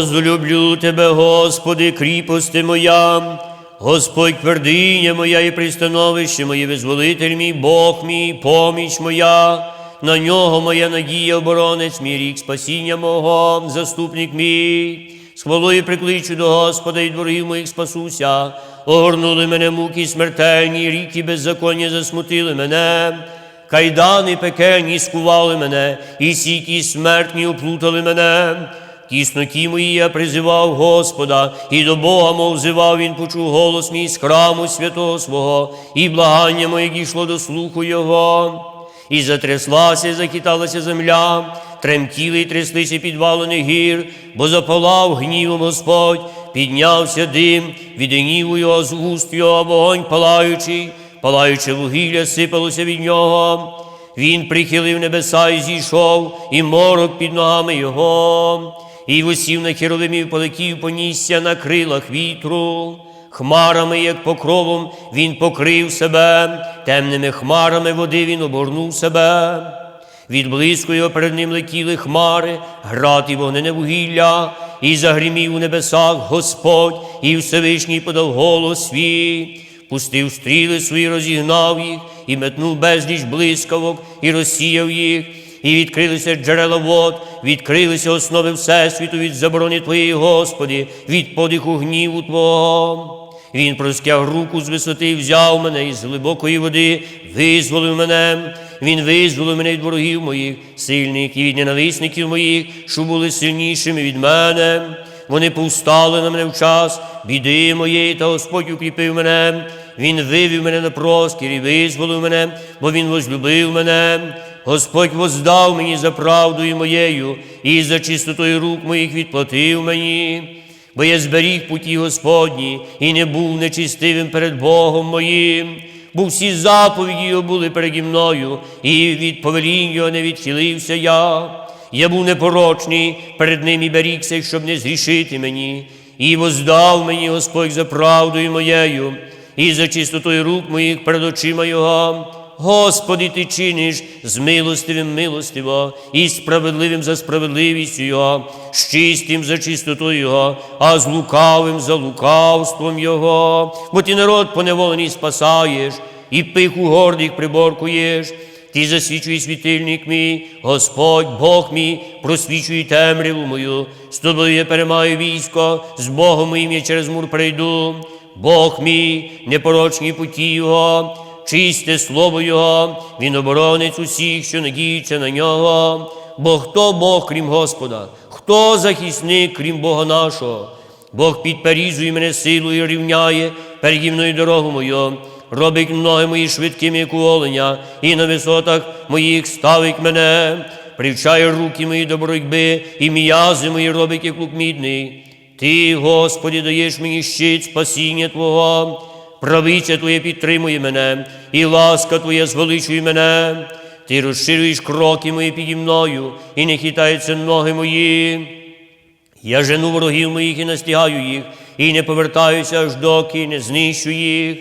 Возлюблю Тебе, Господи, кріпости моя, Господь твердиня моя і пристановище моє, визволитель мій, Бог мій, поміч моя, на нього моя надія, оборонець мій рік, спасіння мого, заступник мій. З прикличу до Господа і ворогів моїх спасуся. Огорнули мене муки смертельні, ріки беззаконня засмутили мене. Кайдани пекельні скували мене, і сіті смертні оплутали мене. Тісноті мої я призивав Господа, і до Бога мов взивав, Він почув голос мій з храму святого свого, і благання моє дійшло до слуху Його. І затряслася, і захиталася земля, тремтіли й тряслися підвалини гір, бо запалав гнівом Господь, піднявся дим, від гніву його з уст його вогонь палаючий, палаюче вугілля сипалося від нього. Він прихилив небеса і зійшов, і морок під ногами його, і восів на херовимів полетів, понісся на крилах вітру. Хмарами, як покровом, він покрив себе, темними хмарами води він оборнув себе. Від блиску його перед ним летіли хмари, град і вогнене вугілля, і загримів у небесах Господь, і Всевишній подав голос свій, пустив стріли свої, розігнав їх, і метнув безліч блискавок, і розсіяв їх, і відкрилися джерела вод, відкрилися основи Всесвіту від заборони Твоєї, Господі, від подиху гніву Твого. Він простяг руку з висоти, взяв мене із глибокої води, визволив мене. Він визволив мене від ворогів моїх, сильних і від ненависників моїх, що були сильнішими від мене. Вони повстали на мене в час біди моєї, та Господь укріпив мене. Він вивів мене на простір і визволив мене, бо Він возлюбив мене. Господь воздав мені за правдою моєю, і за чистотою рук моїх відплатив мені бо я зберіг путі Господні і не був нечистивим перед Богом моїм, бо всі заповіді його були переді мною, і від повелінь його не відхилився я. Я був непорочний перед ним і берігся, щоб не згрішити мені, і воздав мені Господь за правдою моєю, і за чистотою рук моїх перед очима Його. Господи, Ти чиниш з милостивим милостиво, і справедливим за справедливістю Його, з чистим за чистотою Його, а з лукавим за лукавством Його. Бо ти народ поневолений спасаєш, і пиху гордих приборкуєш. Ти засвічуй світильник мій, Господь, Бог мій, просвічуй темряву мою, з тобою я перемаю військо, з Богом моїм я через мур прийду. Бог мій, непорочні путі Його, чисте слово Його, Він оборонець усіх, що надіються на нього. Бо хто Бог, крім Господа, хто захисник, крім Бога нашого? Бог підперізує мене силою рівняє переді мною дорогу мою, робить ноги мої швидкими, як і на висотах моїх ставить мене, привчає руки мої до боротьби, і м'язи мої робить, як лук мідний. Ти, Господи, даєш мені щит спасіння Твого, правиця Твоє підтримує мене, і ласка Твоя звеличує мене. Ти розширюєш кроки мої піді мною, і не хитаються ноги мої. Я жену ворогів моїх і настигаю їх, і не повертаюся аж доки не знищу їх.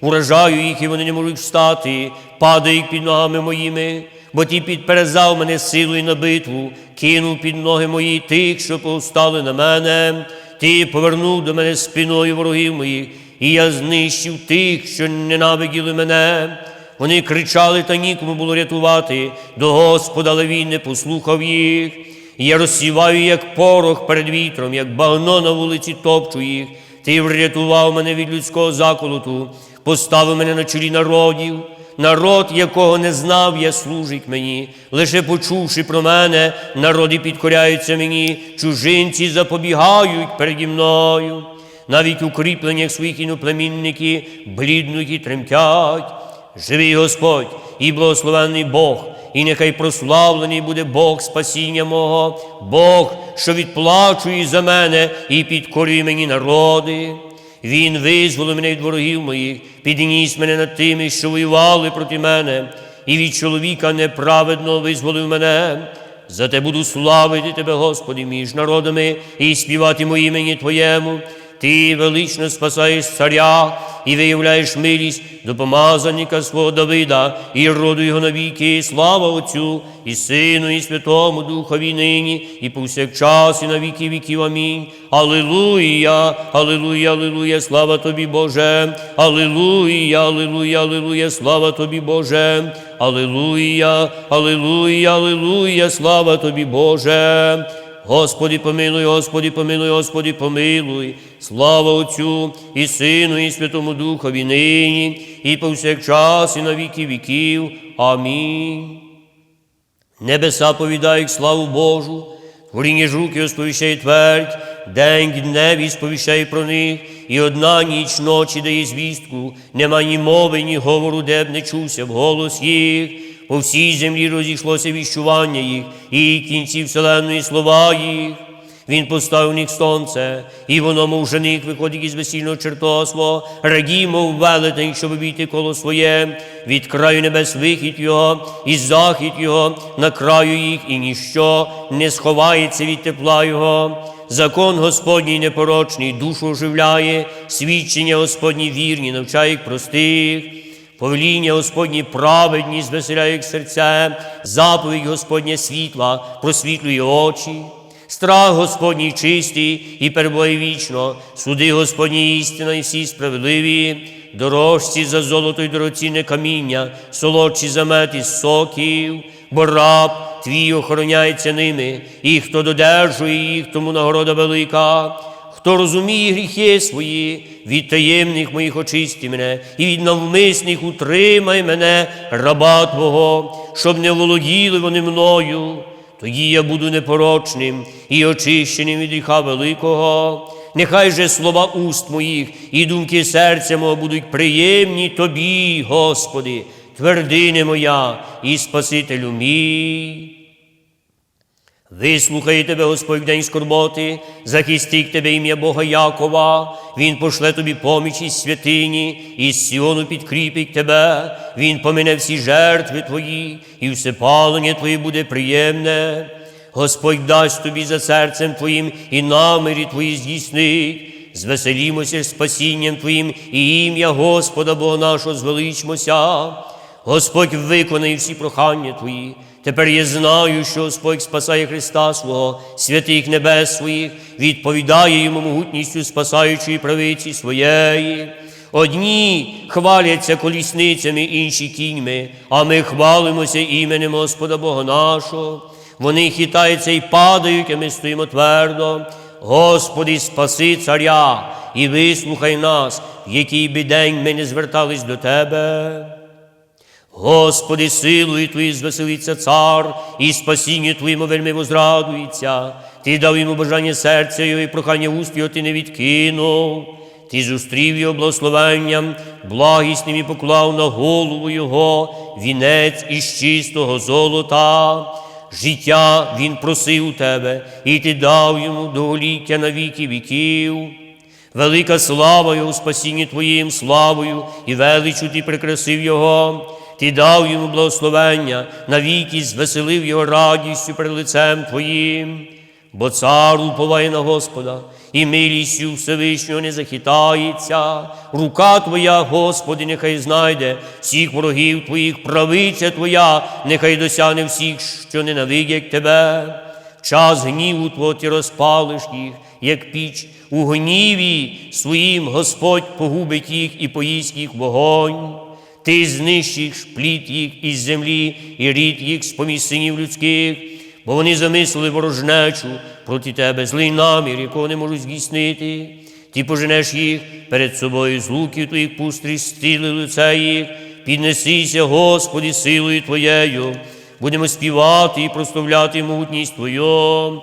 Уражаю їх, і вони не можуть встати, падають під ногами моїми, бо ті підперезав мене силою на битву, кинув під ноги мої тих, що повстали на мене. Ти повернув до мене спиною ворогів моїх, і я знищив тих, що ненавиділи мене. Вони кричали, та нікому було рятувати до Господа, але він не послухав їх. І я розсіваю, як порох перед вітром, як багно на вулиці топчу їх. Ти врятував мене від людського заколоту, поставив мене на чолі народів. Народ, якого не знав, я служить мені, лише почувши про мене, народи підкоряються мені, чужинці запобігають переді мною. Навіть у кріпленнях своїх іноплемінники бліднуть і тремтять. Живий Господь і благословенний Бог, і нехай прославлений буде Бог спасіння мого, Бог, що відплачує за мене і підкорює мені народи. Він визволив мене від ворогів моїх, підніс мене над тими, що воювали проти мене, і від чоловіка неправедно визволив мене. Зате буду славити Тебе, Господи, між народами, і співати моє імені Твоєму. Ти велично спасаєш царя і виявляєш милість до помазанника свого Давида і роду його навіки. Слава Отцю і Сину, і Святому Духові нині, і повсякчас, і на віки віків. Амінь. Аллилуйя, аллилуйя, аллилуйя, слава тобі, Боже. Аллилуйя, аллилуйя, аллилуйя, слава тобі, Боже. Аллилуйя, аллилуйя, аллилуйя, слава тобі, Боже. Господи, помилуй, Господи, помилуй, Господи, помилуй, слава Отцю і Сину, і Святому Духові нині, і повсякчас, і на віки віків. Амінь. Небеса повідають славу Божу, творіння руки осповіщає твердь, день дневі сповіщає про них, і одна ніч ночі дає звістку, нема ні мови, ні говору, де б не чувся в голос їх. По всій землі розійшлося віщування їх, і кінці вселенної слова їх. Він поставив них сонце, і воно, мов жених, виходить із весільного чертога свого, радімо в велетень, щоб обійти коло своє, від краю небес вихід його, і захід його на краю їх, і ніщо не сховається від тепла його. Закон Господній непорочний душу оживляє, свідчення Господні вірні, навчає їх простих. Повеління Господні праведні звеселяє їх серце, заповідь Господня світла просвітлює очі. Страх Господній чистий і перебуває вічно, суди Господні істина і всі справедливі, дорожці за золото й дорогоцінне каміння, солодші за із соків, бо раб твій охороняється ними, і хто додержує їх, тому нагорода велика. Хто розуміє гріхи свої, від таємних моїх очисти мене, і від навмисних утримай мене, раба Твого, щоб не володіли вони мною. Тоді я буду непорочним і очищеним від гріха великого. Нехай же слова уст моїх і думки серця мого будуть приємні Тобі, Господи, твердине моя і Спасителю мій. Вислухає тебе Господь день скорботи, захистить тебе ім'я Бога Якова, Він пошле тобі поміч із святині, і з Сіону підкріпить тебе, Він помине всі жертви твої, і все палення твоє буде приємне. Господь дасть тобі за серцем твоїм і намірі твої здійснить. Звеселімося спасінням Твоїм і ім'я Господа Бога нашого звеличмося. Господь виконає всі прохання Твої. Тепер я знаю, що Господь спасає Христа свого, святих небес своїх, відповідає йому могутністю спасаючої правиці своєї. Одні хваляться колісницями, інші кіньми, а ми хвалимося іменем Господа Бога нашого. Вони хитаються і падають, а ми стоїмо твердо. Господи, спаси царя і вислухай нас, в який би день ми не звертались до Тебе. Господи, силою Твої звеселиться цар, і спасіння Твоїм вельми возрадується. Ти дав йому бажання серця його і прохання його ти не відкинув. Ти зустрів його благословенням, благісним і поклав на голову його вінець із чистого золота. Життя він просив у тебе, і ти дав йому довголіття на віки віків. Велика слава Його у спасінні Твоїм славою і величу Ти прикрасив Його. Ти дав йому благословення, навіки звеселив його радістю перед лицем Твоїм, бо цар уповає на Господа, і милістю Всевишнього не захитається. Рука Твоя, Господи, нехай знайде всіх ворогів Твоїх, правиця Твоя, нехай досягне всіх, що ненавидять Тебе. Час гніву Твого ти розпалиш їх, як піч, у гніві своїм Господь погубить їх і поїсть їх вогонь. Ти знищиш плід їх із землі і рід їх з поміж людських, бо вони замислили ворожнечу проти тебе, злий намір, якого не можуть здійснити. Ти поженеш їх перед собою з луків твоїх пустрі, стіли лице їх, піднесися, Господи, силою Твоєю. Будемо співати і прославляти могутність Твою.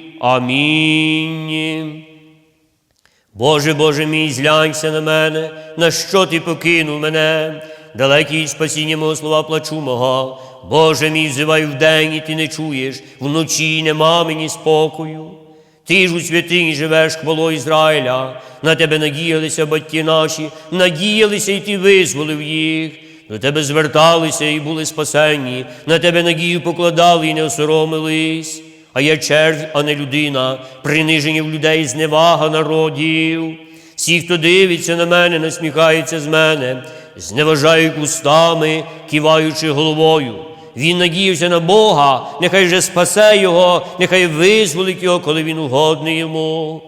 Амінь. Боже, Боже мій, зглянься на мене, на що ти покинув мене? Далекий від спасіння мого слова плачу мого. Боже мій, взиваю вдень, і ти не чуєш, вночі нема мені спокою. Ти ж у святині живеш хвалою Ізраїля, на тебе надіялися батьки наші, надіялися, і ти визволив їх. До тебе зверталися і були спасенні, на тебе надію покладали і не осоромились. А я червь, а не людина, принижені в людей зневага народів. Всі, хто дивиться на мене, насміхається з мене, зневажають устами, киваючи головою. Він надіявся на Бога, нехай же спасе його, нехай визволить його, коли він угодний йому.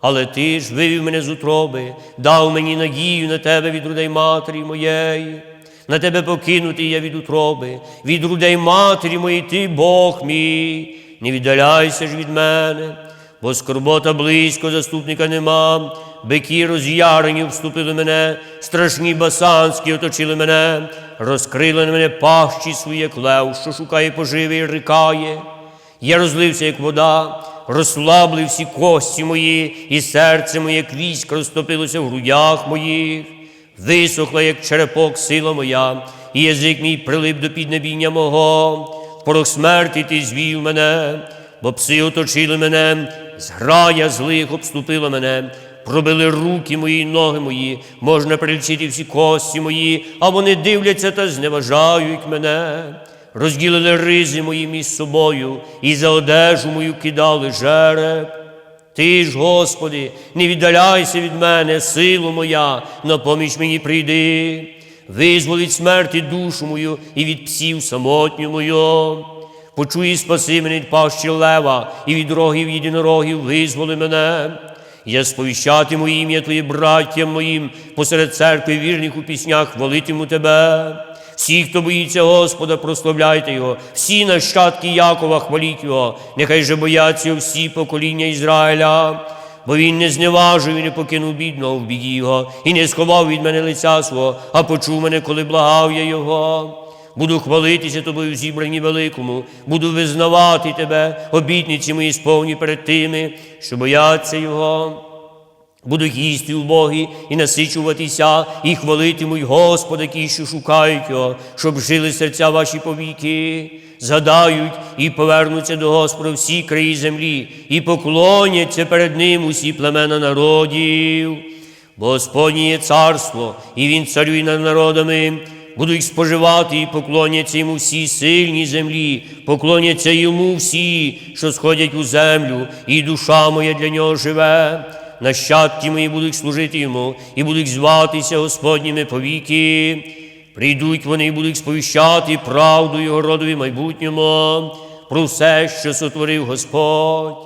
Але ти ж вивів мене з утроби, дав мені надію на тебе від людей матері моєї. На тебе покинутий я від утроби, від грудей матері моєї, ти Бог мій, не віддаляйся ж від мене, бо скорбота близько, заступника нема, бики роз'ярені вступили мене, страшні басанські оточили мене, розкрили на мене пащі своє клев, що шукає поживи і рикає. Я розлився, як вода, розслабли всі кості мої, і серце моє, як військ, розтопилося в грудях моїх. Висохла, як черепок, сила моя, і язик мій прилип до піднебіння мого. Порох смерті ти звів мене, бо пси оточили мене, зграя злих обступила мене, пробили руки мої, ноги мої, можна перелічити всі кості мої, а вони дивляться та зневажають мене. Розділили ризи мої між собою, і за одежу мою кидали жереб. Ти ж, Господи, не віддаляйся від мене, силу моя, на поміч мені прийди, визвол від смерті душу мою і від псів самотню мою. Почуй спаси мене від пащі лева, і від рогів єдинорогів визволи мене. Я сповіщатиму ім'я Твоє браттям моїм, посеред церкви вірних у піснях хвалитиму Тебе. Всі, хто боїться Господа, прославляйте Його, всі нащадки Якова хваліть Його, нехай же бояться всі покоління Ізраїля, бо він не зневажив і не покинув бідного в біді його, і не сховав від мене лиця свого, а почув мене, коли благав я Його. Буду хвалитися тобою в зібранні великому, буду визнавати тебе, обітниці мої сповні перед тими, що бояться Його. Буду їсти убогі і насичуватися, і хвалитимуть Господа, ті, що шукають Його, щоб жили серця ваші повіки, згадають і повернуться до Господа всі краї землі, і поклоняться перед Ним усі племена народів. Бо Господнє є царство, і Він царює над народами. Будуть споживати і поклоняться йому всі сильні землі, поклоняться йому всі, що сходять у землю, і душа моя для нього живе. Нащадки мої будуть служити йому, і будуть зватися Господніми повіки. Прийдуть вони і будуть сповіщати правду його родові майбутньому, про все, що сотворив Господь.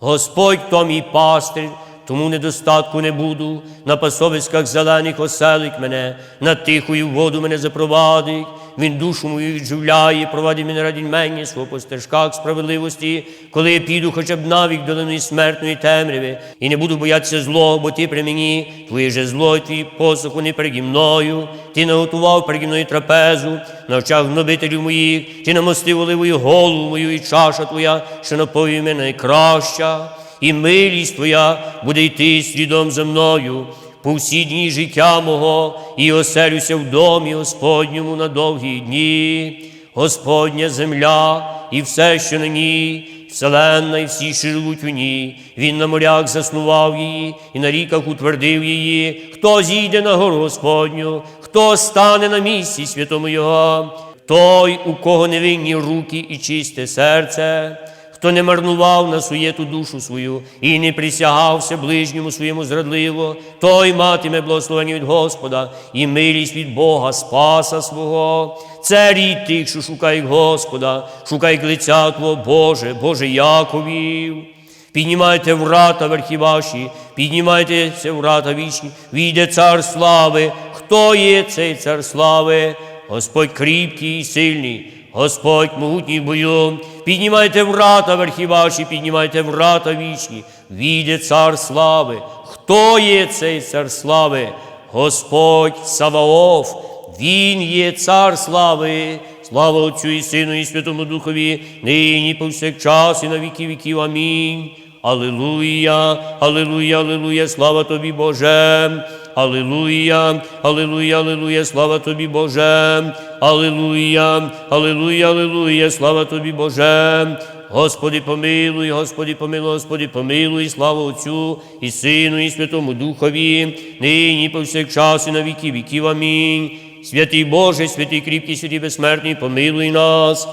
Господь то мій пастир, тому недостатку не буду, на пасовиськах зелених оселить мене, на тихою воду мене запровадить. Він душу мою відживляє, провадить мене раді мені свого по стежках справедливості, коли я піду хоча б навік долини смертної темряви, і не буду боятися злого, бо ти при мені, твоє же зло, твій посох вони переді мною, ти наготував переді мною трапезу, на очах гнобителів моїх, ти намостив оливою голову мою, і чаша твоя, що напоює мене найкраща. І милість Твоя буде йти слідом за мною по всі дні життя мого, і оселюся в домі Господньому на довгі дні, Господня земля і все, що на ній, вселенна і всі, що живуть у ній. Він на морях заснував її, і на ріках утвердив її. Хто зійде на гору Господню, хто стане на місці святому Його, той, у кого невинні руки і чисте серце хто не марнував на суєту душу свою і не присягався ближньому своєму зрадливо, той матиме благословення від Господа і милість від Бога, Спаса свого. Це рід тих, що шукають Господа, шукають лиця Твого, Боже, Боже Яковів. Піднімайте врата верхі ваші, піднімайтеся врата вічні, війде цар слави. Хто є цей цар слави? Господь кріпкий і сильний, Господь могутній бою, піднімайте врата верхі ваші, піднімайте врата вічні, війде цар слави. Хто є цей цар слави? Господь Саваоф, Він є цар слави. Слава Отцю і Сину, і Святому Духові, нині повсякчас, і на віки віків. Амінь. Аллилуйя, Аллилуйя, Аллилуйя, слава тобі, Боже. Аллилуйя, Аллилуйя, Аллилуйя, слава тобі, Боже. Аллилуйя, Аллилуйя, Аллилуйя, слава тобі, Боже. Господи, помилуй, Господи, помилуй, Господи, помилуй, слава Отцю і Сину, і Святому Духові, нині повсякчас, і на віки віків. Амінь. Святий Боже, святий кріпкий, святий безсмертний, помилуй нас.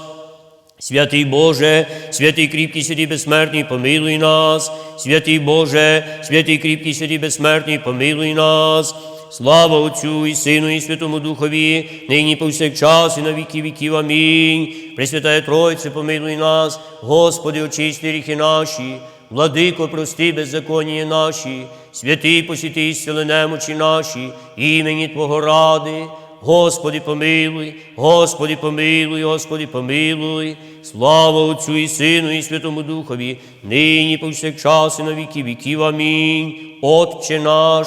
Святий Боже, святий кріпкий, святий безсмертний, помилуй нас. Святий Боже, святий кріпкий, святий безсмертний, помилуй нас. Слава Отцю і Сину, і Святому Духові, нині повсякчас, і на віки віків. Амінь. Пресвятая Тройце, помилуй нас, Господи, очисти гріхи наші, владико, прости беззаконні наші, святий посіти сили немочі наші, імені Твого ради. Господи, помилуй, Господи, помилуй, Господи, помилуй, слава Отцю і Сину, і Святому Духові, нині повсякчас і на віки віків. Амінь. Отче наш,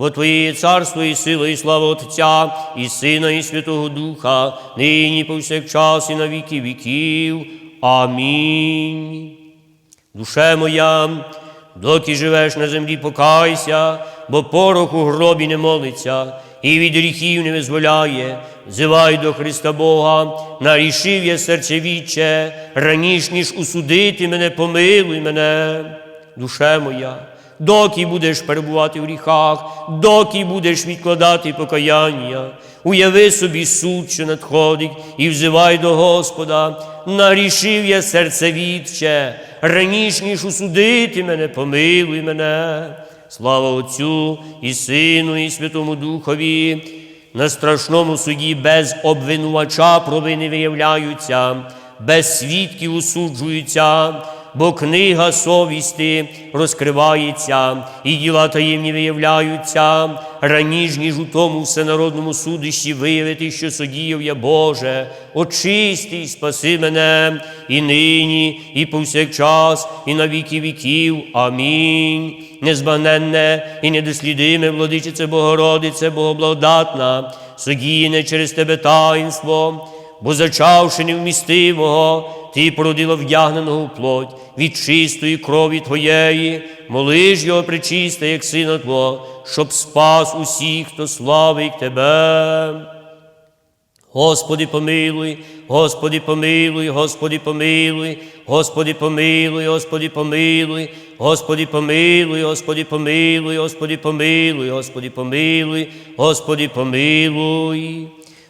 Бо Твоє царство і сила, і слава Отця, і Сина, і Святого Духа, нині повсякчас, і на віки віків. Амінь. Душе моя, доки живеш на землі, покайся, бо порох у гробі не молиться, і від гріхів не визволяє. Зивай до Христа Бога, нарішив я серце віче, раніш ніж усудити мене, помилуй мене, душе моя. Доки будеш перебувати в гріхах, доки будеш відкладати покаяння, уяви собі суд, що надходить, і взивай до Господа, нарішив я серце відче, раніш ніж усудити мене, помилуй мене. Слава Отцю і Сину, і Святому Духові. На страшному суді без обвинувача провини виявляються, без свідків осуджуються, бо книга совісти розкривається, і діла таємні виявляються, раніж, ніж у тому всенародному судищі виявити, що судіяв я Боже, очисти спаси мене і нині, і повсякчас, і на віки віків. Амінь. Незбагненне і недослідиме, владичице Богородице, Богоблагодатна, согійне через тебе таїнство, бо зачавши невмістивого, ти породила вдягненого в плоть від чистої крові Твоєї, молиш його причисте, як сина Твого, щоб спас усіх, хто славить Тебе. Господи, помилуй, Господи, помилуй, Господи, помилуй, Господи, помилуй, Господи, помилуй, Господи, помилуй, Господи, помилуй, Господи, помилуй, Господи, помилуй, Господи, помилуй.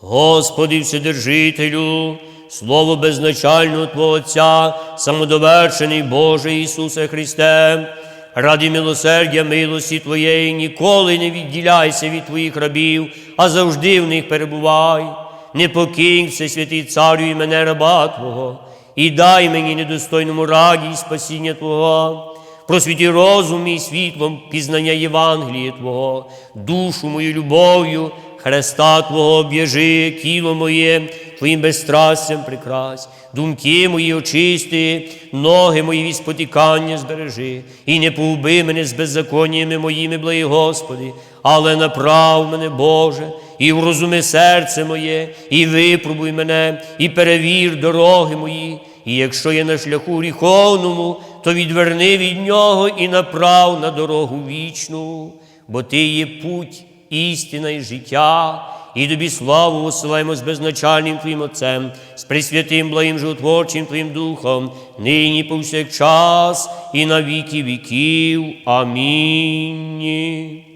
Господи, Вседержителю, Слово безначального Твого Отця, самодовершений Боже Ісусе Христе, ради милосердя, милості Твоєї ніколи не відділяйся від Твоїх рабів, а завжди в них перебувай. Не покинь Всесвятий Царю і мене раба Твого, і дай мені недостойному раді і спасіння Твого. Просвіті розум мій світлом пізнання Євангелія Твого, душу мою любов'ю, Христа Твого об'єжи, тіло моє, Твоїм безстрастям прикрась, думки мої очисти, ноги мої від спотікання збережи, і не повби мене з беззаконнями моїми, благі Господи, але направ мене, Боже, і врозуми серце моє, і випробуй мене, і перевір дороги мої, і якщо є на шляху гріховному, то відверни від нього і направ на дорогу вічну, бо ти є путь, істина і життя, і тобі славу посилаємо з безначальним Твоїм Отцем, з присвятим благим животворчим Твоїм Духом, нині повсякчас і на віки віків. Амінь.